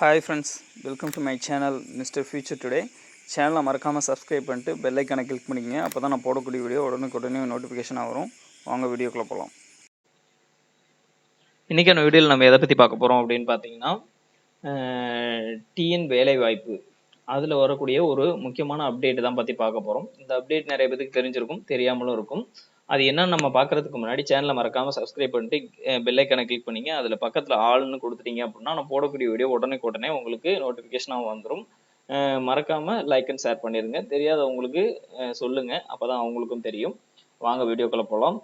Hi friends welcome to my channel mister future today சேனலை மறக்காமல் subscribe பண்ணிட்டு bell ஐக்கானை கிளிக் பண்ணிக்கங்க. அப்போ தான் நான் போடக்கூடிய வீடியோ உடனுக்குடனே நோட்டிஃபிகேஷனாக வரும். வாங்க வீடியோக்குள்ளே போகலாம் இன்றைக்கான வீடியோவில் நம்ம எதை பற்றி பார்க்க போகிறோம் அப்படின்னு பார்த்தீங்கன்னா டிஎன் வேலை வாய்ப்பு அதில் வரக்கூடிய ஒரு முக்கியமான அப்டேட் தான் பற்றி பார்க்க போகிறோம் இந்த அப்டேட் நிறைய பேருக்கு தெரிஞ்சிருக்கும் தெரியாமலும் இருக்கும். அது என்னன்னு நம்ம பார்க்கறதுக்கு முன்னாடி சேனலை மறக்காமல் சப்ஸ்கிரைப் பண்ணிட்டு பெல் கிளிக் பண்ணிங்க. அதில் பக்கத்தில் ஆள்னு கொடுத்துட்டீங்க அப்படின்னா நான் போடக்கூடிய வீடியோ உடனே உடனே உங்களுக்கு நோட்டிஃபிகேஷனாக வந்துடும் மறக்காம லைக் அண்ட் ஷேர் பண்ணிடுங்க தெரியாதவங்களுக்கு சொல்லுங்க. அப்போதான் அவங்களுக்கும் தெரியும். வாங்க வீடியோக்குள்ளே போகலாம்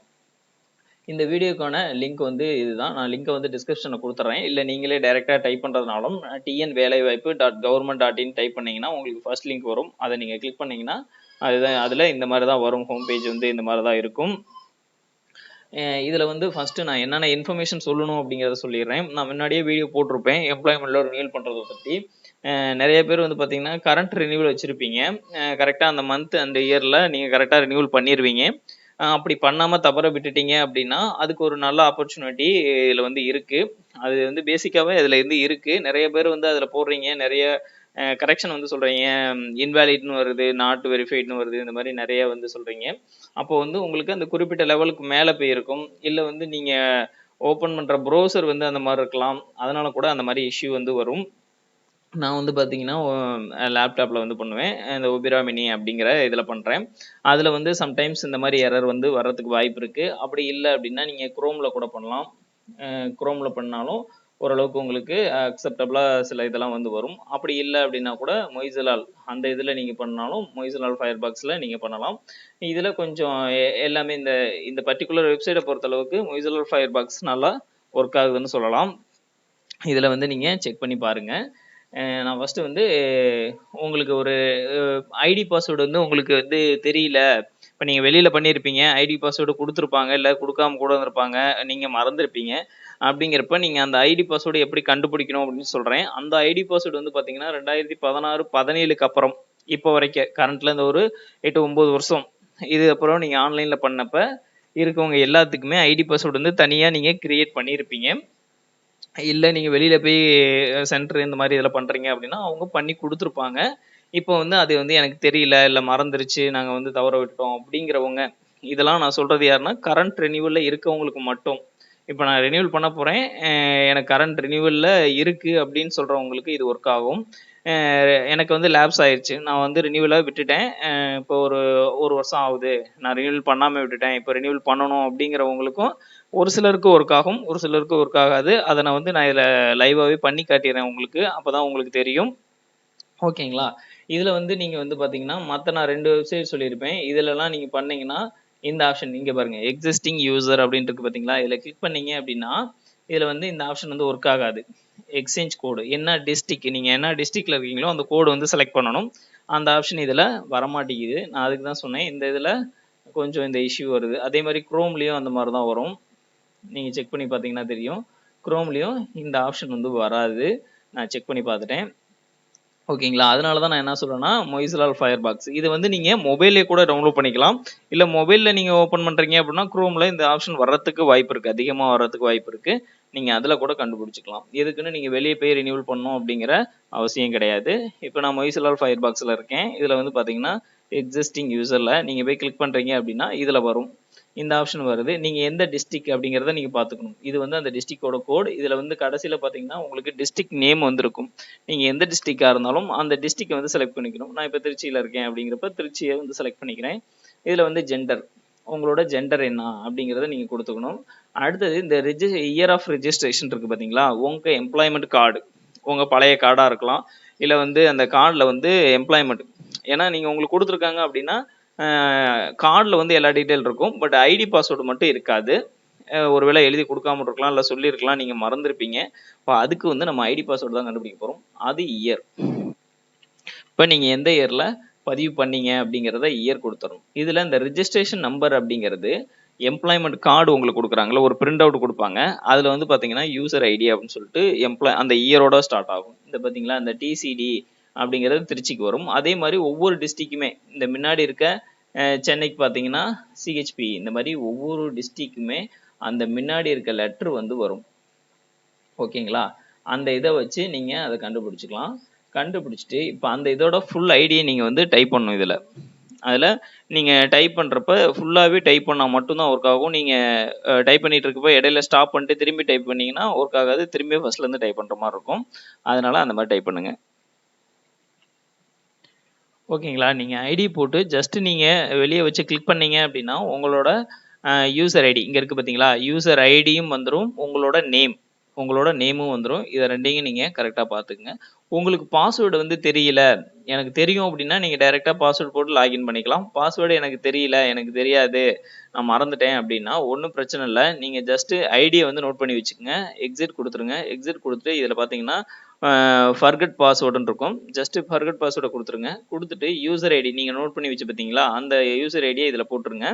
இந்த வீடியோக்கான லிங்க் வந்து இதுதான். நான் லிங்கை வந்து டிஸ்கிரிப்ஷனில் கொடுத்துட்றேன் இல்லை நீங்களே டைரெக்டாக டைப் பண்ணுறதுனாலும் டிஎன் வேலைவாய்ப்பு dot government dot in type பண்ணிங்கன்னா உங்களுக்கு ஃபர்ஸ்ட் லிங்க் வரும். அதை நீங்கள் கிளிக் பண்ணிங்கன்னா அதுதான் அதில் இந்த மாதிரி தான் வரும் ஹோம் பேஜ் வந்து இந்த மாதிரி தான் இருக்கும் இதில் வந்து ஃபஸ்ட்டு நான் என்னென்ன இன்ஃபர்மேஷன் சொல்லணும் அப்படிங்கிறத சொல்லிடுறேன். நான் முன்னாடியே வீடியோ போட்டிருப்பேன். எம்ப்ளாய்மெண்ட்டில் ரினியூல் பண்ணுறதை பற்றி நிறைய பேர் வந்து பார்த்தீங்கன்னா கரண்ட் ரினியூவல் வச்சுருப்பீங்க. கரெக்டாக அந்த மந்த் அந்த இயரில் நீங்கள் கரெக்டாக ரினியூவல் பண்ணிடுவீங்க அப்படி பண்ணாமல் தவற விட்டுட்டீங்க அப்படின்னா அதுக்கு ஒரு நல்ல ஆப்பர்ச்சுனிட்டி இதில் வந்து இருக்குது அது வந்து பேசிக்காகவே அதில் இருந்து இருக்குது நிறைய பேர் வந்து அதில் போடுறீங்க. நிறைய கரெக்ஷன் வந்து சொல்கிறீங்க இன்வேலிட்னு வருது நாட் வெரிஃபைட்னு வருது. இந்த மாதிரி நிறைய வந்து சொல்கிறீங்க அப்போ வந்து உங்களுக்கு அந்த குறிப்பிட்ட லெவலுக்கு மேலே போயிருக்கும். இல்லை வந்து நீங்கள் ஓப்பன் பண்ணுற ப்ரௌசர் வந்து அந்த மாதிரி இருக்கலாம். அதனால கூட அந்த மாதிரி இஷ்யூ வந்து வரும். நான் வந்து பார்த்தீங்கன்னா லேப்டாப்பில் வந்து பண்ணுவேன். இந்த ஒபிரா மினி அப்படிங்கிற இதில் பண்ணுறேன் அதில் வந்து சம்டைம்ஸ் இந்த மாதிரி எரர் வந்து வர்றதுக்கு வாய்ப்பு இருக்குது அப்படி இல்லை அப்படின்னா நீங்கள் குரோமில் கூட பண்ணலாம். குரோமில் பண்ணாலும் ஓரளவுக்கு உங்களுக்கு அக்செப்டபுளாக சில இதெல்லாம் வந்து வரும். அப்படி இல்லை அப்படின்னா கூட மொய்சலால் அந்த இதில் நீங்கள் பண்ணாலும் மொய்சலால் ஃபயர் பாக்ஸில் நீங்கள் பண்ணலாம். இதில் கொஞ்சம் எ- எல்லாமே இந்த இந்த பர்டிகுலர் வெப்சைட்டை பொறுத்தளவுக்கு மொய்சலால் ஃபயர் பாக்ஸ் நல்லா ஒர்க் ஆகுதுன்னு சொல்லலாம். இதில் வந்து நீங்கள் செக் பண்ணி பாருங்கள் நான் ஃபஸ்ட்டு வந்து உங்களுக்கு ஒரு ஐடி பாஸ்வேர்டு வந்து உங்களுக்கு வந்து தெரியல. இப்போ நீங்கள் வெளியில் பண்ணியிருப்பீங்க ஐடி பாஸ்வேர்டு கொடுத்துருப்பாங்க. இல்லை கொடுக்காம கூட இருந்திருப்பாங்க. நீங்கள் மறந்துருப்பீங்க. அப்படிங்கிறப்ப நீங்கள் அந்த ஐடி பாஸ்வேர்டு எப்படி கண்டுபிடிக்கணும் அப்படின்னு சொல்கிறேன் அந்த ஐடி பாஸ்வேர்டு வந்து பார்த்தீங்கன்னா ரெண்டாயிரத்தி பதினாறு பதினேழுக்கு அப்புறம் இப்போ வரைக்கும் கரண்ட்டில் இந்த ஒரு எட்டு ஒம்பது வருஷம். இது அப்புறம் நீங்கள் ஆன்லைனில் பண்ணப்போ இருக்கவங்க எல்லாத்துக்குமே ஐடி பாஸ்வேர்டு வந்து தனியாக நீங்கள் க்ரியேட் பண்ணியிருப்பீங்க இல்லை நீங்கள் வெளியில் போய் சென்டர் இந்த மாதிரி இதில் பண்ணுறீங்க அப்படின்னா அவங்க பண்ணி கொடுத்துருப்பாங்க. இப்போ வந்து அது வந்து எனக்கு தெரியல இல்லை மறந்துருச்சு நாங்கள் வந்து தவற விட்டோம் அப்படிங்கிறவங்க இதெல்லாம் நான் சொல்கிறது யாருன்னா கரண்ட் ரெனியூவலில் இருக்கவங்களுக்கு மட்டும். இப்போ நான் ரெனியூவல் பண்ண போகிறேன் எனக்கு கரண்ட் ரெனியூவலில் இருக்குது அப்படின்னு சொல்கிறவங்களுக்கு இது ஒர்க் ஆகும். எனக்கு வந்து லேப்ஸ் ஆயிடுச்சு நான் வந்து ரினியூவலாக விட்டுட்டேன். இப்போ ஒரு ஒரு வருஷம் ஆகுது. நான் ரினியூவல் பண்ணாமல் விட்டுட்டேன். இப்போ ரினியூவல் பண்ணணும் அப்படிங்கிறவங்களுக்கும் ஒரு சிலருக்கு ஒர்க் ஆகும் ஒரு சிலருக்கு ஒர்க் ஆகாது. அதை நான் வந்து நான் இதில் லைவாகவே பண்ணி காட்டிடுறேன் உங்களுக்கு. அப்போ தான் உங்களுக்கு தெரியும். ஓகேங்களா இதில் வந்து நீங்கள் வந்து பார்த்தீங்கன்னா மற்ற நான் ரெண்டு வெப்சைட் சொல்லியிருப்பேன். இதிலலாம் நீங்கள் பண்ணீங்கன்னா இந்த ஆப்ஷன் இங்கே பாருங்கள் எக்ஸிஸ்டிங் யூசர் அப்படின்ட்டு இருக்கு பார்த்தீங்களா இதில் கிளிக் பண்ணீங்க அப்படின்னா இதில் வந்து இந்த ஆப்ஷன் வந்து ஒர்க் ஆகாது. எக்ஸ்சேஞ்ச் கோடு என்ன டிஸ்ட்ரிக் நீங்கள் என்ன டிஸ்ட்ரிக்டில் இருக்கீங்களோ அந்த கோடு வந்து செலக்ட் பண்ணணும். அந்த ஆப்ஷன் இதில் வரமாட்டேங்குது. நான் அதுக்கு தான் சொன்னேன். இந்த இதில் கொஞ்சம் இந்த இஷ்யூ வருது. அதே மாதிரி குரோம்லேயும் அந்த மாதிரி தான் வரும். நீங்கள் செக் பண்ணி பார்த்தீங்கன்னா தெரியும். குரோம்லேயும் இந்த ஆப்ஷன் வந்து வராது. நான் செக் பண்ணி பார்த்துட்டேன். ஓகேங்களா அதனால தான் நான் என்ன சொல்கிறேன்னா மொய்சலால் ஃபயர் பாக்ஸ் இது வந்து நீங்கள் மொபைல்லே கூட டவுன்லோட் பண்ணிக்கலாம். இல்லை மொபைலில் நீங்கள் ஓப்பன் பண்ணுறீங்க அப்படின்னா குரோமில் இந்த ஆப்ஷன் வர்றதுக்கு வாய்ப்பு இருக்குது அதிகமாக வர்றதுக்கு வாய்ப்பு இருக்குது நீங்கள் அதில் கூட கண்டுபிடிச்சிக்கலாம். எதுக்குன்னு நீங்கள் வெளியே போய் ரினியூவல் பண்ணணும் அப்படிங்கிற அவசியம் கிடையாது. இப்போ நான் மொய்சலால் ஃபயர் பாக்ஸில் இருக்கேன். இதில் வந்து பார்த்தீங்கன்னா எக்ஸிஸ்டிங் யூசரில் நீங்கள் போய் கிளிக் பண்ணுறீங்க அப்படின்னா இதில் வரும். இந்த ஆப்ஷன் வருது. நீங்கள் எந்த டிஸ்ட்ரிக்ட் அப்படிங்கிறத நீங்கள் பார்த்துக்கணும். இது வந்து அந்த டிஸ்ட்ரிக்டோட கோட் இதில் வந்து கடைசியில் பார்த்தீங்கன்னா உங்களுக்கு டிஸ்ட்ரிக்ட் நேம் வந்திருக்கும். நீங்கள் எந்த டிஸ்ட்ரிக்டாக இருந்தாலும் அந்த டிஸ்ட்ரிக்டை வந்து செலக்ட் பண்ணிக்கணும். நான் இப்போ திருச்சியில் இருக்கேன் அப்படிங்கிறப்ப திருச்சியை வந்து செலக்ட் பண்ணிக்கிறேன். இதில் வந்து ஜெண்டர் உங்களோட ஜெண்டர் என்ன அப்படிங்கிறத நீங்கள் கொடுத்துக்கணும். அடுத்தது இந்த ரிஜி இயர் ஆஃப் ரிஜிஸ்ட்ரேஷன் இருக்குது பார்த்தீங்களா? உங்கள் எம்ப்ளாய்மெண்ட் கார்டு உங்கள் பழைய கார்டாக இருக்கலாம். இல்லை வந்து அந்த கார்டில் வந்து எம்ப்ளாய்மெண்ட் ஏன்னா நீங்கள் உங்களுக்கு கொடுத்துருக்காங்க அப்படின்னா கார்டில் வந்து எல்லா டீட்டெயில் இருக்கும். பட் ஐடி பாஸ்வேர்டு மட்டும் இருக்காது. ஒருவேளை எழுதி கொடுக்காம இருக்கலாம் இல்லை சொல்லியிருக்கலாம் நீங்கள் மறந்துருப்பீங்க. இப்போ அதுக்கு வந்து நம்ம ஐடி பாஸ்வேர்டு தான் கண்டுபிடிக்க போகிறோம் அது இயர் இப்போ நீங்கள் எந்த இயரில் பதிவு பண்ணீங்க அப்படிங்கிறத இயர் கொடுத்துரும் இதில் இந்த ரிஜிஸ்ட்ரேஷன் நம்பர் அப்படிங்கிறது எம்ப்ளாய்மெண்ட் கார்டு உங்களுக்கு கொடுக்குறாங்களா ஒரு பிரிண்ட் அவுட் கொடுப்பாங்க. அதில் வந்து பார்த்தீங்கன்னா யூசர் ஐடி அப்படின்னு சொல்லிட்டு எம்ப்ளாய் அந்த இயரோட ஸ்டார்ட் ஆகும். இந்த பார்த்தீங்களா இந்த டிசிடி அப்படிங்கிறது திருச்சிக்கு வரும். அதே மாதிரி ஒவ்வொரு டிஸ்ட்ரிக்குமே இந்த முன்னாடி இருக்க சென்னைக்கு பார்த்தீங்கன்னா சிஹெச்பி இந்த மாதிரி ஒவ்வொரு டிஸ்ட்ரிக்குமே அந்த முன்னாடி இருக்க லெட்ரு வந்து வரும். ஓகேங்களா? அந்த இதை வச்சு நீங்கள் அதை கண்டுபிடிச்சிக்கலாம். கண்டுபிடிச்சிட்டு இப்போ அந்த இதோட ஃபுல் ஐடியை நீங்கள் வந்து டைப் பண்ணும் இதில். அதில் நீங்கள் டைப் பண்ணுறப்ப ஃபுல்லாகவே டைப் பண்ணால் மட்டும்தான் ஒர்க் ஆகும். நீங்கள் டைப் பண்ணிகிட்டு இருக்கப்போ இடையில ஸ்டாப் பண்ணிட்டு திரும்பி டைப் பண்ணீங்கன்னா ஒர்க் ஆகாது. திரும்பி ஃபர்ஸ்ட்லேருந்து டைப் பண்ணுற மாதிரி இருக்கும். அதனால் அந்த மாதிரி டைப் பண்ணுங்கள் ஓகேங்களா? நீங்கள் ஐடி போட்டு ஜஸ்ட் நீங்கள் வெளியே வச்சு கிளிக் பண்ணீங்க அப்படின்னா உங்களோட யூசர் ஐடி இங்கே இருக்குது பார்த்தீங்களா யூசர் ஐடியும் வந்துடும் உங்களோட நேம் உங்களோட நேமும் வந்துடும் இதை ரெண்டையும் நீங்கள் கரெக்டாக பார்த்துக்குங்க உங்களுக்கு பாஸ்வேர்டு வந்து தெரியல எனக்கு தெரியும் அப்படின்னா நீங்கள் டைரெக்டாக பாஸ்வேர்டு போட்டு லாகின் பண்ணிக்கலாம். பாஸ்வேர்டு எனக்கு தெரியல எனக்கு தெரியாது நான் மறந்துட்டேன் அப்படின்னா ஒன்றும் பிரச்சனை இல்லை. நீங்கள் ஜஸ்ட்டு ஐடியை வந்து நோட் பண்ணி வச்சுக்கோங்க. எக்ஸிட் கொடுத்துருங்க. எக்ஸிட் கொடுத்துட்டு இதில் பார்த்தீங்கன்னா ஃபர்கட் பாஸ்வேர்டுன்னு இருக்கும். ஜஸ்ட் ஃபர்கட் பாஸ்வேர்டை கொடுத்துருங்க. கொடுத்துட்டு யூசர் ஐடி நீங்கள் நோட் பண்ணி வச்சு பார்த்தீங்களா? அந்த யூசர் ஐடியை இதில் போட்டுருங்க.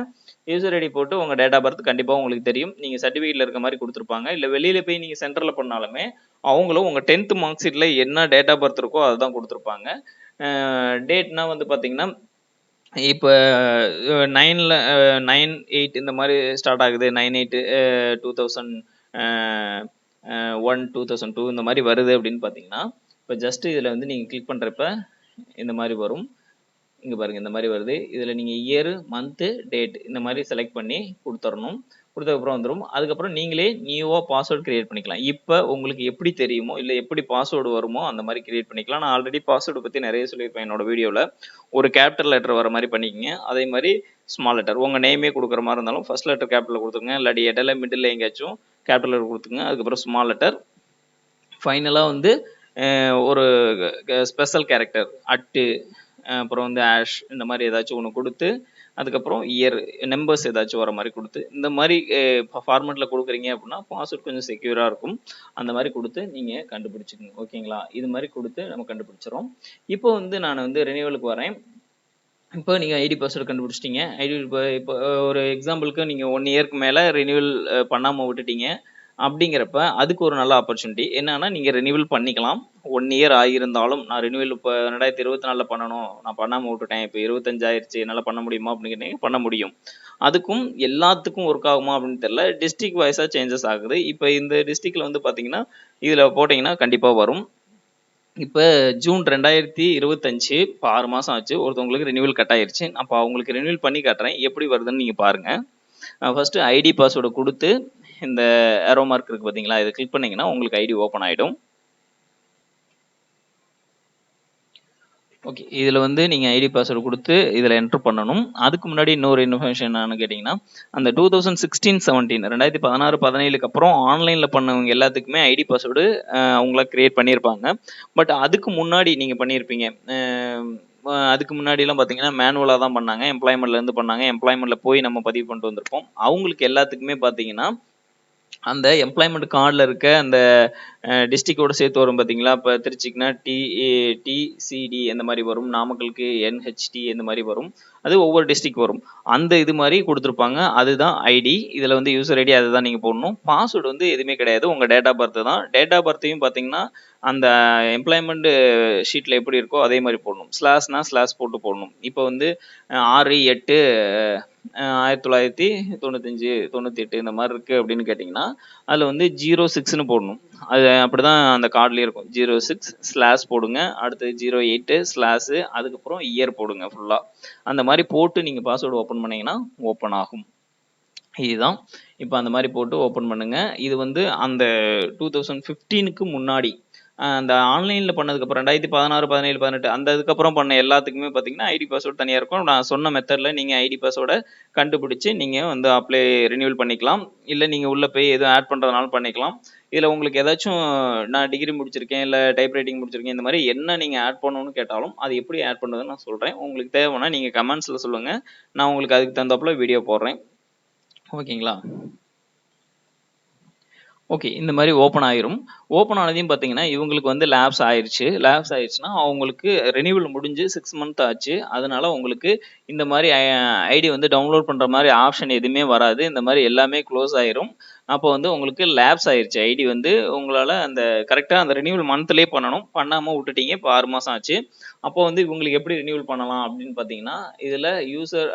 யூசர் ஐடி போட்டு உங்கள் டேட் ஆஃப் பர்த் கண்டிப்பாக உங்களுக்கு தெரியும். நீங்கள் சர்டிஃபிகேட்டில் இருக்க மாதிரி கொடுத்துருப்பாங்க. இல்லை வெளியில் போய் நீங்கள் சென்டரில் பண்ணாலுமே அவங்களும் உங்கள் டென்த்து மார்க் ஷீட்டில் என்ன டேட் ஆஃப் பர்த் இருக்கோ அதுதான் கொடுத்துருப்பாங்க. டேட்னா வந்து பார்த்தீங்கன்னா இப்போ நைனில் நைன் எயிட் இந்த மாதிரி ஸ்டார்ட் ஆகுது. Nine eight two thousand one two thousand two இந்த மாதிரி வருது அப்படின்னு பார்த்தீங்கன்னா இப்போ ஜஸ்ட் இதில் வந்து நீங்கள் கிளிக் பண்ணுறப்ப இந்த மாதிரி வரும். இங்கே பாருங்கள் இந்த மாதிரி வருது. இதில் நீங்கள் இயர் மந்த்து டேட் இந்த மாதிரி செலக்ட் பண்ணி கொடுத்துடணும். கொடுத்ததுக்கப்புறம் வந்துடும் அதுக்கப்புறம் நீங்களே நியூவாக பாஸ்வேர்டு கிரியேட் பண்ணிக்கலாம். இப்போ உங்களுக்கு எப்படி தெரியுமோ இல்லை எப்படி பாஸ்வேர்டு வருமோ அந்த மாதிரி கிரியேட் பண்ணிக்கலாம். நான் ஆல்ரெடி பாஸ்வேர்டு பற்றி நிறைய சொல்லியிருப்பேன் என்னோட வீடியோவில் ஒரு கேப்டர் லெட்டர் வர மாதிரி பண்ணிக்கங்க. அதே மாதிரி ஸ்மால் லெட்டர் உங்கள் நேமே கொடுக்குற மாதிரி இருந்தாலும் ஃபர்ஸ்ட் லெட்டர் கேபிட்டல் கொடுத்துருங்க இல்லாட்டி இடையில மிடில் எங்கேயாச்சும் கேபிட்டல் லெட்டர் கொடுத்துங்க அதுக்கப்புறம் ஸ்மால் லெட்டர் ஃபைனலாக வந்து ஒரு ஸ்பெஷல் கேரக்டர் அட்டு அப்புறம் வந்து ஆஷ் இந்த மாதிரி ஏதாச்சும் ஒன்று கொடுத்து அதுக்கப்புறம் இயர் நம்பர்ஸ் ஏதாச்சும் வர மாதிரி கொடுத்து இந்த மாதிரி ஃபார்மெட்டில் கொடுக்குறீங்க அப்படின்னா பாஸ்வேர்ட் கொஞ்சம் செக்யூராக இருக்கும். அந்த மாதிரி கொடுத்து நீங்கள் கண்டுபிடிச்சிக்கோங்க. ஓகேங்களா இது மாதிரி கொடுத்து நம்ம கண்டுபிடிச்சிடும் இப்போ வந்து நான் வந்து ரெனியூவலுக்கு வரேன். இப்போ நீங்கள் ஐடி பாஸ்வேர்டு கண்டுபிடிச்சிட்டீங்க. ஐடி இப்போ இப்போ ஒரு எக்ஸாம்பிளுக்கு நீங்கள் ஒன் இயர்க்கு மேலே ரினியூவல் பண்ணாமல் விட்டுட்டீங்க. அப்படிங்கிறப்ப அதுக்கு ஒரு நல்ல ஆப்பர்ச்சுனிட்டி என்னன்னா நீங்கள் ரினியூவல் பண்ணிக்கலாம். ஒன் இயர் ஆகியிருந்தாலும் நான் ரினியூவல் இப்போ ரெண்டாயிரத்தி இருபத்தி நாலில் பண்ணணும். நான் பண்ணாமல் விட்டுட்டேன். இப்போ இருபத்தஞ்சாயிருச்சு. என்னால் பண்ண முடியுமா? அப்படின்னு கேட்டீங்க பண்ண முடியும். அதுக்கும் எல்லாத்துக்கும் ஒர்க் ஆகுமா அப்படின்னு தெரியல. டிஸ்ட்ரிக்ட் வைஸாக சேஞ்சஸ் ஆகுது. இப்போ இந்த டிஸ்ட்ரிக்டில் வந்து பார்த்தீங்கன்னா இதில் போட்டிங்கன்னா கண்டிப்பாக வரும். இப்போ ஜூன் ரெண்டாயிரத்தி இருபத்தஞ்சு இப்போ ஆறு மாதம் ஆச்சு. ஒருத்தவங்களுக்கு ரினியூவல் கட் ஆயிருச்சு. அப்போ அவங்களுக்கு ரினியூவல் பண்ணி காட்டுறேன். எப்படி வருதுன்னு நீங்கள் பாருங்கள் ஃபஸ்ட்டு ஐடி பாஸ்வேர்டு கொடுத்து இந்த ஏரோ மார்க் இருக்குது பார்த்தீங்களா இதை கிளிக் பண்ணிங்கன்னா உங்களுக்கு ஐடி ஓப்பன் ஆகிடும் ஓகே இதில் வந்து நீங்கள் ஐடி பாஸ்வேர்டு கொடுத்து இதில் என்ட்ரு பண்ணணும். அதுக்கு முன்னாடி இன்னொரு இன்ஃபர்மேஷன் என்னன்னு கேட்டிங்கன்னா அந்த டூ தௌசண்ட் சிக்ஸ்டீன் செவன்டீன் ரெண்டாயிரத்தி பதினாறு பதினேழுக்கு அப்புறம் ஆன்லைனில் பண்ணவங்க எல்லாத்துக்குமே ஐடி பாஸ்வேர்டு அவங்களா க்ரியேட் பண்ணியிருப்பாங்க பட் அதுக்கு முன்னாடி நீங்கள் பண்ணியிருப்பீங்க அதுக்கு முன்னாடிலாம் பார்த்தீங்கன்னா மேனுவலாக தான் பண்ணாங்க. எம்ப்ளாய்மெண்ட்லேருந்து பண்ணாங்க. எம்ப்ளாய்மெண்ட்டில் போய் நம்ம பதிவு பண்ணிட்டு வந்திருப்போம். அவங்களுக்கு எல்லாத்துக்குமே பார்த்தீங்கன்னா அந்த எம்ப்ளாய்மெண்ட் கார்டில் இருக்க அந்த டிஸ்ட்ரிக்டோட சேர்த்து வரும் பார்த்தீங்களா இப்போ திருச்சிக்குனா டி டிசிடி அந்த மாதிரி வரும். நாமக்கலுக்கு என்ஹெச்டி இந்த மாதிரி வரும். அது ஒவ்வொரு டிஸ்ட்ரிக் வரும். அந்த இது மாதிரி கொடுத்துருப்பாங்க. அதுதான் ஐடி இதில் வந்து யூசர் ஐடி அதை தான் நீங்கள் போடணும். பாஸ்வேர்டு வந்து எதுவுமே கிடையாது. உங்கள் டேட் ஆஃப் பர்த் தான். டேட் ஆஃப் பர்த்தையும் பார்த்தீங்கன்னா அந்த எம்ப்ளாய்மெண்ட் ஷீட்டில் எப்படி இருக்கோ அதே மாதிரி போடணும். ஸ்லாஷ்னா ஸ்லாஸ் போட்டு போடணும். இப்போ வந்து ஆறு எட்டு ஆயிரத்தி தொள்ளாயிரத்தி தொண்ணூத்தஞ்சு தொண்ணூற்றி எட்டு இந்த மாதிரி இருக்குது அப்படின்னு கேட்டிங்கன்னா அதில் வந்து ஜீரோ சிக்ஸ்னு போடணும். அது அப்படி தான் அந்த கார்ட்லேயே இருக்கும். ஜீரோ சிக்ஸ் ஸ்லாஷ் போடுங்க. அடுத்து ஜீரோ எயிட்டு ஸ்லாஷ் அதுக்கப்புறம் இயர் போடுங்க ஃபுல்லாக அந்த மாதிரி போட்டு நீங்கள் பாஸ்வேர்டு ஓப்பன் பண்ணிங்கன்னா ஓப்பன் ஆகும். இதுதான். இப்போ அந்த மாதிரி போட்டு ஓப்பன் பண்ணுங்கள் இது வந்து அந்த டூ தௌசண்ட் ஃபிஃப்டீனுக்கு முன்னாடி அந்த ஆன்லைனில் பண்ணதுக்கப்புறம் ரெண்டாயிரத்தி பதினாறு பதினேழு பதினெட்டு அந்த இதுக்கப்புறம் பண்ண எல்லாத்துக்குமே பார்த்தீங்கன்னா ஐடி பாஸ்வேர்டு தனியாக இருக்கும். நான் சொன்ன மெத்தடில் நீங்கள் ஐடி பாஸ்வேர்டை கண்டுபிடிச்சி நீங்கள் வந்து அப்ளை ரினியூவல் பண்ணிக்கலாம். இல்லை நீங்கள் உள்ளே போய் எதுவும் ஆட் பண்ணுறதுனாலும் பண்ணிக்கலாம். இதில் உங்களுக்கு ஏதாச்சும் நான் டிகிரி முடிச்சிருக்கேன் இல்லை டைப் ரைட்டிங் முடிச்சிருக்கேன் இந்த மாதிரி என்ன நீங்கள் ஆட் பண்ணணும்னு கேட்டாலும் அது எப்படி ஆட் பண்ணுறதுன்னு நான் சொல்கிறேன் உங்களுக்கு தேவைன்னா நீங்கள் கமெண்ட்ஸில் சொல்லுங்கள் நான் உங்களுக்கு அதுக்கு தகுந்தாப்புல வீடியோ போடுறேன். ஓகேங்களா ஓகே இந்த மாதிரி ஓப்பன் ஆயிரும். ஓப்பன் ஆனதையும் பார்த்தீங்கன்னா இவங்களுக்கு வந்து லேப்ஸ் ஆயிடுச்சு லேப்ஸ் ஆயிடுச்சுன்னா அவங்களுக்கு ரெனியூவல் முடிஞ்சு சிக்ஸ் மந்த் ஆச்சு. அதனால உங்களுக்கு இந்த மாதிரி ஐடி வந்து டவுன்லோட் பண்ணுற மாதிரி ஆப்ஷன் எதுவுமே வராது. இந்த மாதிரி எல்லாமே க்ளோஸ் ஆயிரும். அப்போ வந்து உங்களுக்கு லேப்ஸ் ஆயிடுச்சு ஐடி வந்து உங்களால் அந்த கரெக்டாக அந்த ரினியூவல் மந்த்லேயே பண்ணணும். பண்ணாமல் விட்டுட்டீங்க. இப்போ ஆறு மாதம் ஆச்சு. அப்போ வந்து இவங்களுக்கு எப்படி ரினியூவல் பண்ணலாம் அப்படின்னு பார்த்தீங்கன்னா இதில் யூசர்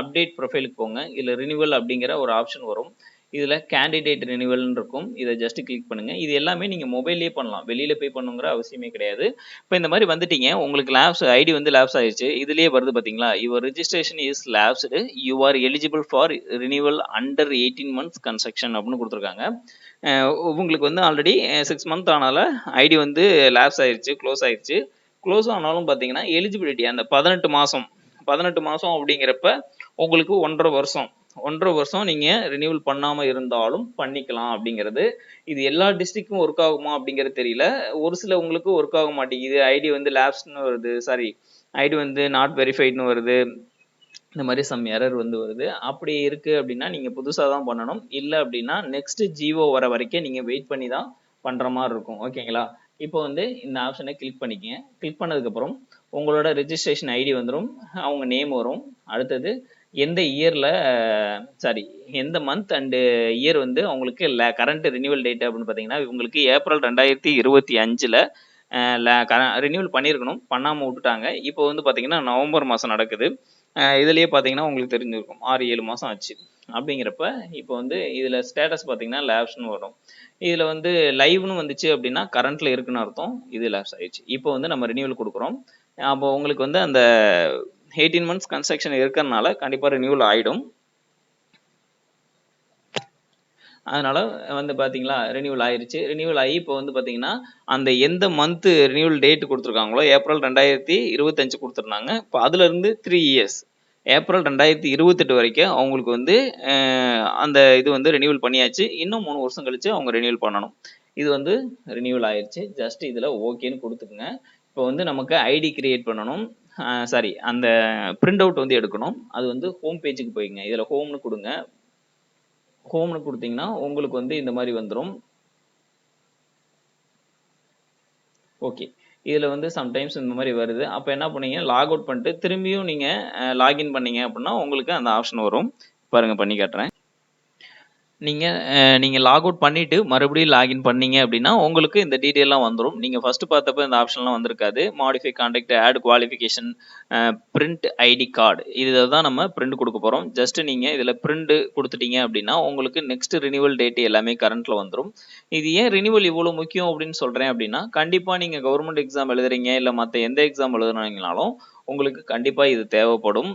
அப்டேட் ப்ரொஃபைலுக்கு போங்க. இதில் ரினியூவல் அப்படிங்கிற ஒரு ஆப்ஷன் வரும். இதில் கேண்டிடேட் ரினிவல்னு இருக்கும் இதை ஜஸ்ட் கிளிக் பண்ணுங்கள் இது எல்லாமே நீங்கள் மொபைல்லேயே பண்ணலாம். வெளியில் போய் பண்ணுங்கிற அவசியமே கிடையாது. இப்போ இந்த மாதிரி வந்துட்டீங்க. உங்களுக்கு லேப்ஸ் ஐடி வந்து லேப்ஸ் ஆயிடுச்சு இதுலேயே வருது பார்த்தீங்களா your registration is lapsed you are eligible for renewal under eighteen months construction அப்படின்னு கொடுத்துருக்காங்க. உங்களுக்கு வந்து ஆல்ரெடி சிக்ஸ் மந்த் ஆனால ஐடி வந்து லேப்ஸ் ஆயிடுச்சு க்ளோஸ் ஆயிடுச்சு க்ளோஸ் ஆனாலும் பார்த்தீங்கன்னா எலிஜிபிலிட்டி அந்த பதினெட்டு மாதம் பதினெட்டு மாதம் அப்படிங்கிறப்ப உங்களுக்கு ஒன்றரை வருஷம் ஒன்றரை வருஷம் நீங்கள் ரினியூவல் பண்ணாமல் இருந்தாலும் பண்ணிக்கலாம் அப்படிங்கிறது. இது எல்லா டிஸ்ட்ரிக்டும் ஒர்க் ஆகுமா அப்படிங்கிறது தெரியல. ஒரு சில உங்களுக்கு ஒர்க் ஆக மாட்டேங்குது. ஐடி வந்து லேப்ஸ்னு வருது. சாரி ஐடி வந்து நாட் வெரிஃபைட்னு வருது. இந்த மாதிரி சம் எரர் வந்து வருது. அப்படி இருக்குது அப்படின்னா நீங்கள் புதுசாக தான் பண்ணணும். இல்லை அப்படின்னா நெக்ஸ்ட் ஜிஓ வர வரைக்கும் நீங்கள் வெயிட் பண்ணி தான் பண்ணுற மாதிரி இருக்கும். ஓகேங்களா இப்போ வந்து இந்த ஆப்ஷனை கிளிக் பண்ணிக்கங்க. கிளிக் பண்ணதுக்கப்புறம் உங்களோட ரிஜிஸ்ட்ரேஷன் ஐடி வந்துடும் அவங்க நேம் வரும். அடுத்தது எந்த இயரில் சாரி எந்த மந்த் அண்டு இயர் வந்து அவங்களுக்கு கரண்ட் ரினியூவல் டேட் அப்படின்னு பார்த்தீங்கன்னா இவங்களுக்கு ஏப்ரல் ரெண்டாயிரத்தி இருபத்தி அஞ்சில் ரினியூவல் பண்ணியிருக்கணும் பண்ணாமல் விட்டுட்டாங்க. இப்போ வந்து பார்த்தீங்கன்னா நவம்பர் மாதம் நடக்குது. இதுலேயே பார்த்தீங்கன்னா உங்களுக்கு தெரிஞ்சிருக்கும். ஆறு ஏழு மாதம் ஆச்சு. அப்படிங்கிறப்ப இப்போ வந்து இதில் ஸ்டேட்டஸ் பார்த்தீங்கன்னா லேப்ஸ்னு வரும். இதில் வந்து லைவ்னு வந்துச்சு அப்படின்னா கரண்ட்டில் இருக்குன்னு அர்த்தம். இது லேப்ஸ் ஆயிடுச்சு. இப்போ வந்து நம்ம ரினியூவல் கொடுக்குறோம். அப்போ உங்களுக்கு வந்து அந்த எயிட்டீன் மந்த்ஸ் கன்ஸ்ட்ரக்ஷன் இருக்கிறனால கண்டிப்பாக ரினியூவல் ஆகிடும் அதனால வந்து பார்த்தீங்களா ரினியூவல் ஆயிருச்சு. ரினியூவல் ஆகி இப்போ வந்து பார்த்தீங்கன்னா அந்த எந்த மந்த்து ரினியூவல் டேட் கொடுத்துருக்காங்களோ ஏப்ரல் ரெண்டாயிரத்தி இருபத்தஞ்சு கொடுத்துருந்தாங்க. இப்போ அதுலேருந்து த்ரீ இயர்ஸ் ஏப்ரல் ரெண்டாயிரத்தி இருபத்தெட்டு வரைக்கும் அவங்களுக்கு வந்து அந்த இது வந்து ரினியூவல் பண்ணியாச்சு. இன்னும் மூணு வருஷம் கழிச்சு அவங்க ரினியூவல் பண்ணணும். இது வந்து ரினியூவல் ஆயிடுச்சு ஜஸ்ட் இதில் ஓகேன்னு கொடுத்துக்குங்க. இப்போ வந்து நமக்கு ஐடி கிரியேட் பண்ணணும். சாரி அந்த பிரிண்ட் அவுட் வந்து எடுக்கணும். அது வந்து ஹோம் பேஜுக்கு போய்ங்க. இதில் ஹோம்னு கொடுங்க. ஹோம்னு கொடுத்தீங்கன்னா உங்களுக்கு வந்து இந்த மாதிரி வந்துடும் ஓகே இதில் வந்து சம்டைம்ஸ் இந்த மாதிரி வருது. அப்போ என்ன பண்ணீங்க? லாக் அவுட் பண்ணிட்டு திரும்பியும் நீங்கள் லாகின் பண்ணீங்க அப்படின்னா உங்களுக்கு அந்த ஆப்ஷன் வரும். பாருங்கள் பண்ணி காட்டுறேன். நீங்கள் நீங்கள் லாக் அவுட் பண்ணிவிட்டு மறுபடியும் லாகின் பண்ணீங்க அப்படின்னா உங்களுக்கு இந்த டீட்டெயிலாம் வந்துடும் நீங்கள் ஃபஸ்ட்டு பார்த்தப்ப இந்த ஆப்ஷன்லாம் வந்திருக்காது. Modify contact add qualification print ID card இதில் தான் நம்ம பிரிண்ட் கொடுக்க போகிறோம் ஜஸ்ட் நீங்கள் இதில் பிரிண்ட் கொடுத்துட்டீங்க அப்படின்னா உங்களுக்கு நெக்ஸ்ட் ரினிவல் டேட் எல்லாமே கரண்ட்டில் வந்துடும் இது ஏன் ரினிவல் இவ்வளோ முக்கியம் அப்படின்னு சொல்கிறேன் அப்படின்னா கண்டிப்பாக நீங்கள் கவர்மெண்ட் எக்ஸாம் எழுதுறீங்க இல்லை மற்ற எந்த எக்ஸாம் எழுதுனீங்கனாலும் உங்களுக்கு கண்டிப்பாக இது தேவைப்படும்.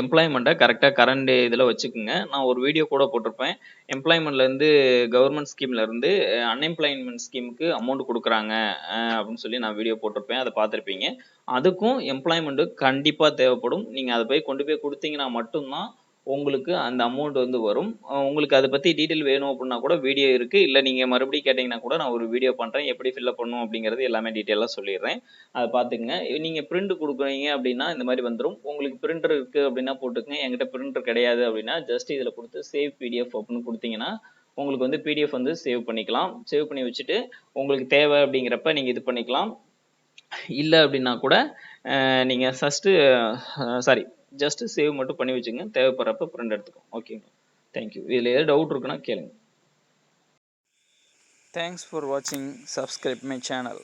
எம்ப்ளாய்மெண்ட்டை கரெக்டாக கரண்ட் இதில் வச்சுக்கோங்க. நான் ஒரு வீடியோ கூட போட்டிருப்பேன். எம்ப்ளாய்மெண்ட்லேருந்து கவர்மெண்ட் ஸ்கீம்லேருந்து அன்எம்ப்ளாய்மெண்ட் ஸ்கீமுக்கு அமௌண்ட் கொடுக்குறாங்க அப்படின்னு சொல்லி நான் வீடியோ போட்டிருப்பேன். அதை பார்த்துருப்பீங்க. அதுக்கும் எம்ப்ளாய்மெண்ட்டு கண்டிப்பாக தேவைப்படும். நீங்கள் அதை போய் கொண்டு போய் கொடுத்தீங்கன்னா மட்டும்தான் உங்களுக்கு அந்த அமௌண்ட் வந்து வரும். உங்களுக்கு அதை பற்றி டீட்டெயில் வேணும் அப்படின்னா கூட வீடியோ இருக்குது இல்லை நீங்கள் மறுபடியும் கேட்டிங்கன்னா கூட நான் ஒரு வீடியோ பண்ணுறேன் எப்படி ஃபில்அப் பண்ணணும் அப்படிங்கிறது எல்லாமே டீட்டெயிலாக சொல்லிடுறேன். அதை பார்த்துக்குங்க. நீங்கள் பிரிண்ட் கொடுக்குறீங்க அப்படின்னா இந்த மாதிரி வந்துடும் உங்களுக்கு பிரிண்டர் இருக்குது அப்படின்னா போட்டுக்கங்க. என்கிட்ட பிரிண்டர் கிடையாது அப்படின்னா ஜஸ்ட் இதில் கொடுத்து சேவ் பிடிஎஃப் அப்படின்னு கொடுத்தீங்கன்னா உங்களுக்கு வந்து பிடிஎஃப் வந்து சேவ் பண்ணிக்கலாம். சேவ் பண்ணி வச்சுட்டு உங்களுக்கு தேவை அப்படிங்கிறப்ப நீங்கள் இது பண்ணிக்கலாம். இல்லை அப்படின்னா கூட நீங்கள் ஃபஸ்ட்டு சாரி ஜஸ்ட் சேவ் மட்டும் பண்ணி வச்சுங்க. தேவைப்படுறப்ப பிரிண்ட் எடுத்துக்கோங்க ஓகேங்க தேங்க்யூ இதில் ஏதாவது டவுட் இருக்குன்னா கேளுங்க. தேங்க்ஸ் ஃபார் வாட்சிங் சப்ஸ்கிரைப் மை சேனல்